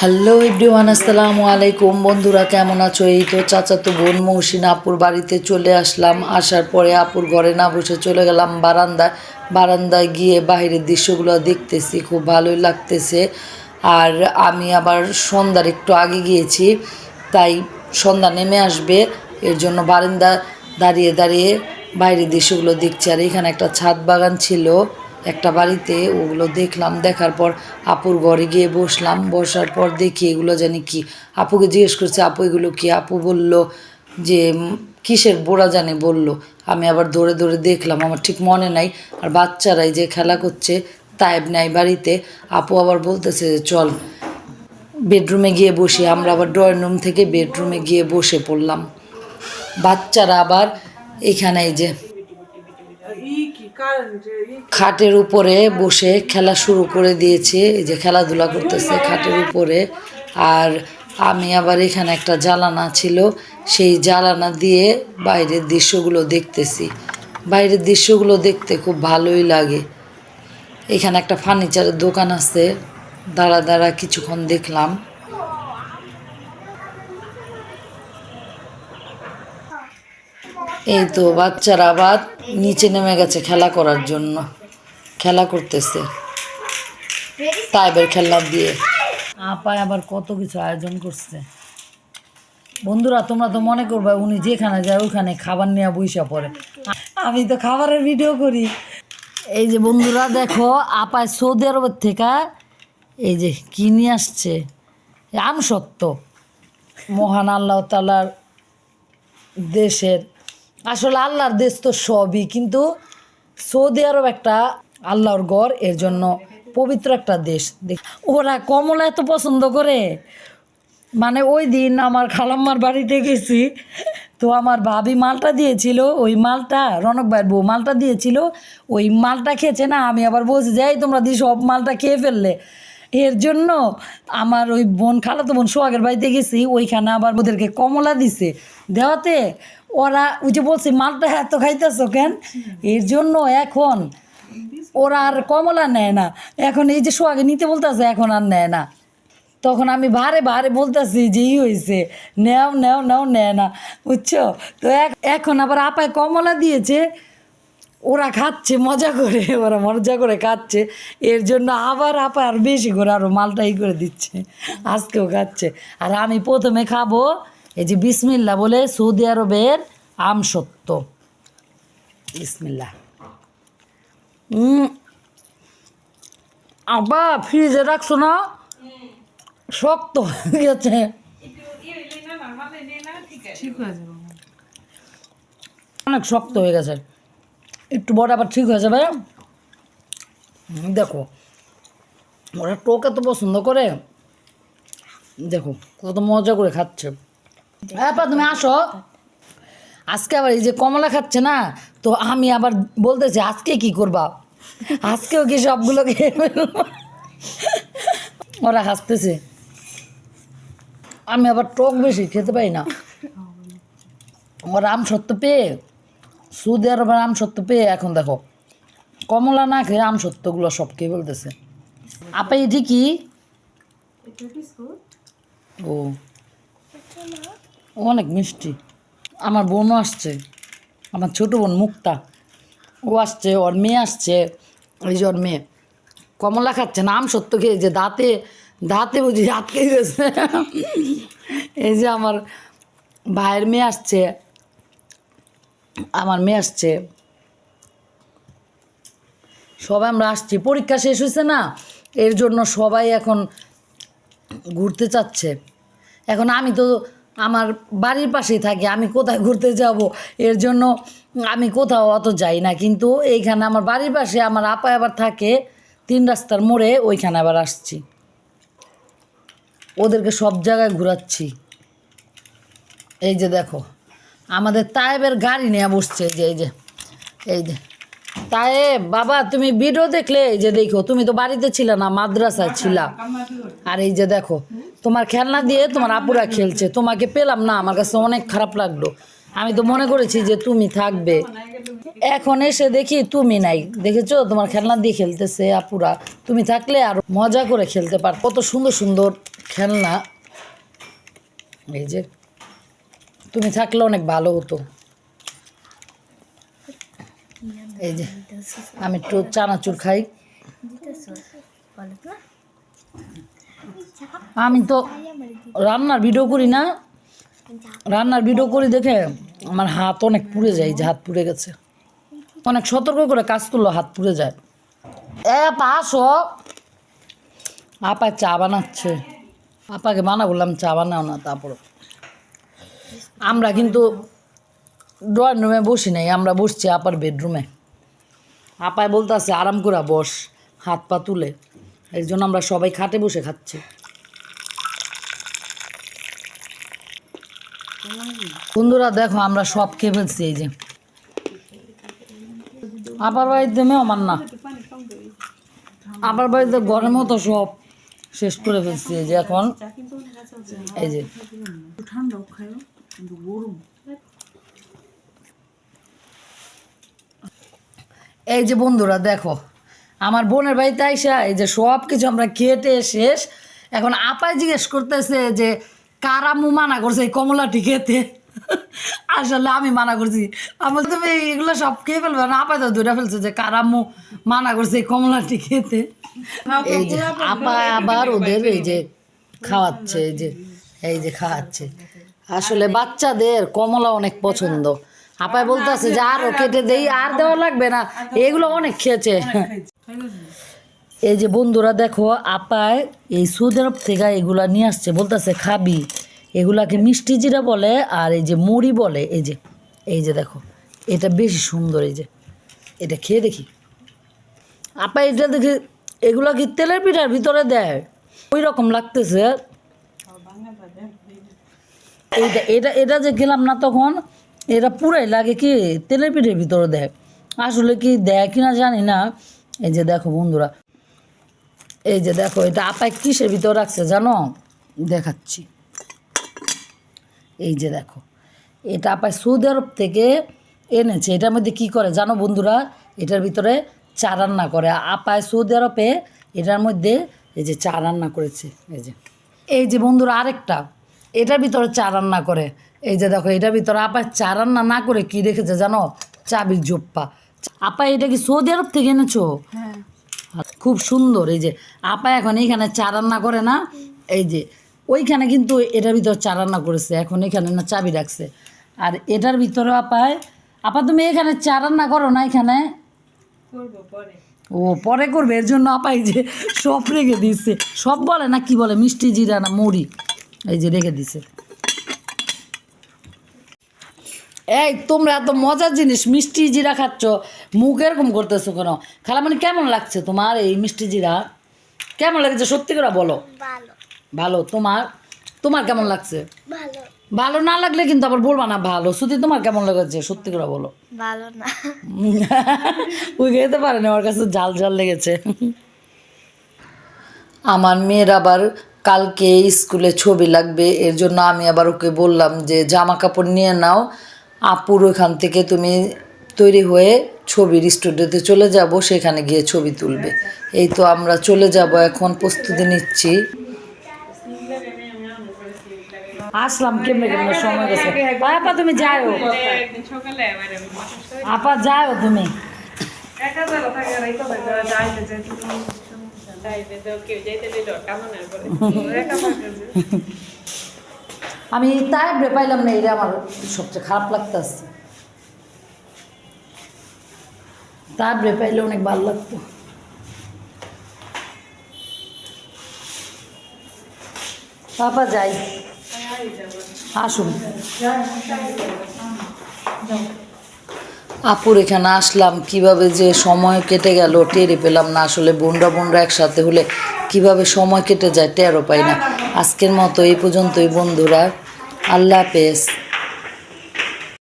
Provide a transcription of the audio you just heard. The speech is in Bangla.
হ্যালো এভরিওয়ান আসসালামু আলাইকুম। বন্ধুরা, কেমন আছো? এই তো চাচাতো বোন মৌসিন আপুর বাড়িতে চলে আসলাম। আসার পরে আপুর ঘরে না বসে চলে গেলাম বারান্দায়। বারান্দায় গিয়ে বাইরের দৃশ্যগুলো দেখতেছি, খুব ভালোই লাগতেছে। আর আমি আবার সন্ধ্যার একটু আগে গিয়েছি, তাই সন্ধ্যা নেমে আসবে। এর জন্য বারান্দা দাঁড়িয়ে দাঁড়িয়ে বাইরের দৃশ্যগুলো দেখছি। আর এখানে একটা ছাদ বাগান ছিল। একটা বাড়িতে ওগুলো দেখলাম, দেখার পর আপুর ঘরে গিয়ে বসলাম, বসার পর দেখি এগুলো জানি কি। আপুকে জিজ্ঞেস করছে, আপু, এগুলো কি? আপু বলল যে কিসের বোড়া জানে? বলল। আমি আবার ধরে ধরে দেখলাম, আমার ঠিক মনে নাই। আর বাচ্চারাই যে খেলা করছে, তাইব নাই বাড়িতে। আপু আবার বলতেছে যে, চল, বেডরুমে গিয়ে বসি। আমরা আবার ড্রয়িং রুম থেকে বেডরুমে গিয়ে বসে পড়লাম। বাচ্চারা আবার এখানে যে খাটের উপরে বসে খেলা শুরু করে দিয়েছে, এই যে খেলাধুলা করতেছে খাটের উপরে। আর আমি আবার এখানে একটা জ্বালানা ছিল, সেই জ্বালানা দিয়ে বাইরের দৃশ্যগুলো দেখতেছি। বাইরের দৃশ্যগুলো দেখতে খুব ভালোই লাগে। এখানে একটা ফার্নিচারের দোকান আছে, দাঁড়া দাঁড়া কিছুক্ষণ দেখলাম। এই তো বাচ্চারা আবার নিচে নেমে গেছে খেলা করার জন্য। খেলা করতেছে। টাইবের খেলনা দিয়ে। আপায় আবার কত কিছু আয়োজন করছে। বন্ধুরা, তোমরা তো মনে করবে উনি যেখানে যায় ওখানে খাবার নিয়ে বইসা পড়ে। আমি তো খাবারের ভিডিও করি। এই যে বন্ধুরা, দেখো, আপায় সৌদি আরবের থেকে এই যে কি নিয়ে আসছে? আমসত্ত্ব মহান আল্লাহ তালার দেশের আসলে আল্লাহর দেশ তো সবই, কিন্তু সৌদি আরব একটা আল্লাহর গড়, এর জন্য পবিত্র একটা দেশ। দেখ, ওরা কমলা এত পছন্দ করে। মানে ওই দিন আমার খালাম্মার বাড়িতে গেছি, তো আমার ভাবি মালটা দিয়েছিল, ওই মালটা, রনক ভাইয়ের বউ মালটা দিয়েছিল, ওই মালটা খেয়েছে না, আমি আবার বলছি যে, এই তোমরা দিয়ে সব মালটা খেয়ে ফেললে। এর জন্য আমার ওই বোন, খালাতো বোন সোহাগের বাড়িতে গেছি, ওইখানে আবার ওদেরকে কমলা দিছে। দেওয়াতে ওরা ওই যে বলছি, মালটা এত খাইতেছ কেন? এর জন্য এখন ওরা আর কমলা নেয় না। এখন এই যে সোহাগে নিতে বলতেছে, এখন আর নেয় না। তখন আমি ভারে ভারে বলতেছি যে, ই হয়েছে নেও নেও নেও, নেয় না। বুঝছ? তো এখন আবার আপায় কমলা দিয়েছে, ওরা খাচ্ছে, মজা করে, ওরা মজা করে খাচ্ছে। এর জন্য আবার আপা আর বেশি করে আরও মালটাই করে দিচ্ছে। আজকেও খাচ্ছে। আর আমি প্রথমে খাব এই যে বিসমিল্লা বলে সৌদি আরবের আমসত্ত্ব বিসমিল্লা। উম, আবা ফ্রিজে রাখছো না? শক্ত হয়ে গেছে। অনেক শক্ত হয়ে গেছে। একটু বড় আবার ঠিক হয়ে যাবে। দেখো ওরা টোক এত পছন্দ করে। দেখো কত মজা করে খাচ্ছে। হ্যাঁ তুমি আসো। আজকে আবার এই যে কমলা খাচ্ছে না তো আমি আবার বলতেছি আজকে কি করবা? আজকেও কি সবগুলো খেয়ে? ওরা হাসতেছে। আমি আবার টক বেশি খেতে পাই না। আমার আম সত্য পেয়ে সৌদি আরবের আম সত্য পেয়ে এখন দেখো কমলা না খেয়ে আম সত্যগুলো সব কে বলতেছে? আপা এটি কি ও। অনেক মিষ্টি। আমার বোনও আসছে। আমার ছোট বোন মুক্তা। ও আসছে, ওর মেয়ে আসছে। এই যে ওর মেয়ে। কমলা খাচ্ছে না আম সত্য খেয়ে যে দাঁতে দাঁতে বুঝি আটকে গেছে। এই যে আমার ভাইয়ের মেয়ে আসছে। আমার মেয়ে আসছে। সবাই আমরা আসছি। পরীক্ষা শেষ হয়েছে না? এর জন্য সবাই এখন ঘুরতে চাচ্ছে। এখন আমি তো আমার বাড়ির পাশেই থাকে, আমি কোথায় ঘুরতে যাব? এর জন্য আমি কোথাও অত যাই না। কিন্তু এইখানে আমার বাড়ির পাশে আমার আপা আবার থাকে, তিন রাস্তার মোড়ে ওইখানে আবার আসছি। ওদেরকে সব জায়গায় ঘোরাচ্ছি। এই যে দেখো, আমাদের তায়েবের গাড়ি নিয়ে বসছে যে এই যে এই যে। তায়েব, বাবা, তুমি ভিডিও দেখলে এই যে দেখো, তুমি তো বাড়িতে ছিলে না, মাদ্রাসায় ছিলা। আর এই যে দেখো, তোমার খেলনা দিয়ে তোমার আপুরা খেলছে, তোমাকে পেলাম না, আমার কাছে অনেক খারাপ লাগল। আমি তো মনে করেছি যে তুমি থাকবে। এখন এসে দেখি তুমি নাই, দেখেছ? তোমার খেলনা দিয়ে খেলতেছে আপুরা। তুমি থাকলে আর মজা করে খেলতে পার, কত সুন্দর সুন্দর খেলনা। এই যে, তুমি থাকলে অনেক ভালো হতো। এই যে আমি একটু চানাচুর খাই। আমি তো রান্নার ভিডিও করি না। রান্নার ভিডিও করি দেখে আমার হাত অনেক পুড়ে যায় যে হাত পুড়ে গেছে। অনেক সতর্ক করে কাজ করল হাত পুড়ে যায়। এ পাশো আপা চা বানাচ্ছে। আপাকে মানা বললাম চা বানাও না তারপর। আমরা কিন্তু ড্রয়িং রুমে বসি নাই আমরা বসছি আপার বেডরুমে আপায় বলতে আছে, আরাম করে বস, হাত পা তুলে। এর জন্য আমরা সবাই খাটে বসে খাচ্ছি। বন্ধুরা, দেখো, আমরা সব খেয়ে ফেলছি, এই যে। আবার বাড়িতে আমার না। আবার বাড়িতে ঘরের মতো সব শেষ করে ফেলছি, এই যে এখন। এই যে। ঠান্ডা গরম। এই যে বন্ধুরা দেখো আমার বোনের বাড়িতে আইসা এই যে সব কিছু আমরা খেটে শেষ। এখন আপাই জিজ্ঞেস করতেছে যে কারামু মানা করছে এই কমলাটি খেতে? আসলে আমি মানা করছি। আমি তুমি এগুলো সব খেয়ে ফেলবে না? আপাই তো দুটা ফেলছে যে কারামু মানা করছে এই কমলাটি খেতে? এই যে আপা আবার ওদের এই যে খাওয়াচ্ছে এই যে এই যে খাওয়াচ্ছে। আসলে বাচ্চাদের কমলা অনেক পছন্দ। আপাই বলতেছে যে আরও কেটে দেই আর দেওয়া লাগবে না। এগুলো অনেক খেয়েছে। এই যে বন্ধুরা দেখো আপায় এই সৌদি আরব থেকে এগুলা নিয়ে আসছে বলতেছে খাবি। এগুলাকে মিষ্টি জিরা বলে আর এই যে মুড়ি বলে এই যে এই যে দেখো এটা বেশি সুন্দর এই যে এটা খেয়ে দেখি। আপা এটা দেখি এগুলা কি তেলের পিঠার ভিতরে দেয়? ওই রকম লাগতেছে। এইটা এটা এটা যে গেলাম না তখন এটা পুরাই লাগে কি, তেলের পিঠের ভিতরে দেয়। আসলে কি দেয় কিনা জানি না। এই যে দেখো বন্ধুরা, এই যে দেখো, এটা আপায় কিসের ভিতর রাখছে জানো? দেখাচ্ছি। এই যে দেখো, এটা আপায় সৌদি আরব থেকে এনেছে। এটার মধ্যে কি করে জানো বন্ধুরা? এটার ভিতরে চা রান্না করে। আপায় সৌদি আরবে এটার মধ্যে এই যে চা রান্না করেছে। এই যে এই যে বন্ধুরা আরেকটা, এটার ভিতরে চা রান্না করে। এই যে দেখো এটার ভিতরে আপা চা রান্না না করে কি রেখেছে জানো? চাবির জোপ্পা। আপা এটা কি সৌদি আরব থেকে এনেছো? হ্যাঁ। খুব সুন্দর এই যে আপা এখন এইখানে চা রান্না করে না এই যে ওইখানে কিন্তু এটার ভিতরে চা রান্না করেছে এখন এখানে না চাবি রাখছে। আর এটার ভিতরে আপায় আপা তুমি এখানে চা রান্না করো না এখানে? ও পরে করবে এর জন্য আপাই যে সব রেখে দিচ্ছে সব বলে না কি বলে মিষ্টি জিরা না মুড়ি এই যে রেখে দিছে এই তোমরা এত মজার জিনিস মিষ্টি জিরা খাচ্ছ মুখ এরকম করতেছো কেন? খালা মানে কেমন লাগছে তোমার এই মিষ্টি জিরা? কেমন লাগছে সত্যি করে বলো। ভালো। তোমার? তোমার কেমন লাগছে? ভালো। না লাগলে কিন্তু আবার বলবা না ভালো। শুধু তোমার কেমন লেগেছে? সত্যি করে বলো। ভালো না। ওই খেতে পারে না আমার কাছে জাল জাল লেগেছে। আমার মেয়ের আবার কালকে স্কুলে ছবি লাগবে এর জন্য আমি আবার ওকে বললাম যে জামা কাপড় নিয়ে নাও আপুর ওখান থেকে তুমি তৈরি হয়ে ছবির স্টুডিওতে চলে যাব সেখানে গিয়ে ছবি তুলবে। এই তো আমরা চলে যাব এখন প্রস্তুতি নিচ্ছি। আসলাম কেমনে কেমনে সময় গেছে। আপা তুমি যাও। আপা যাও তুমি। যাইতে কেউ যাইতে দিল কেমন আমি তাই ভেবে পাইলাম না, এটা আমার সবচেয়ে খারাপ লাগতেছে। তা ভেবে পাইলে অনেক ভালো লাগতো। বাবা যাই। আসুন। আপুর এখানে আসলাম, কীভাবে যে সময় কেটে গেল টেরে পেলাম না। আসলে বোনরা বোনরা একসাথে হলে কীভাবে সময় কেটে যায় টেরও পাই না। আজকের মতো এই পর্যন্তই বন্ধুরা। আল্লাহ হাফেজ।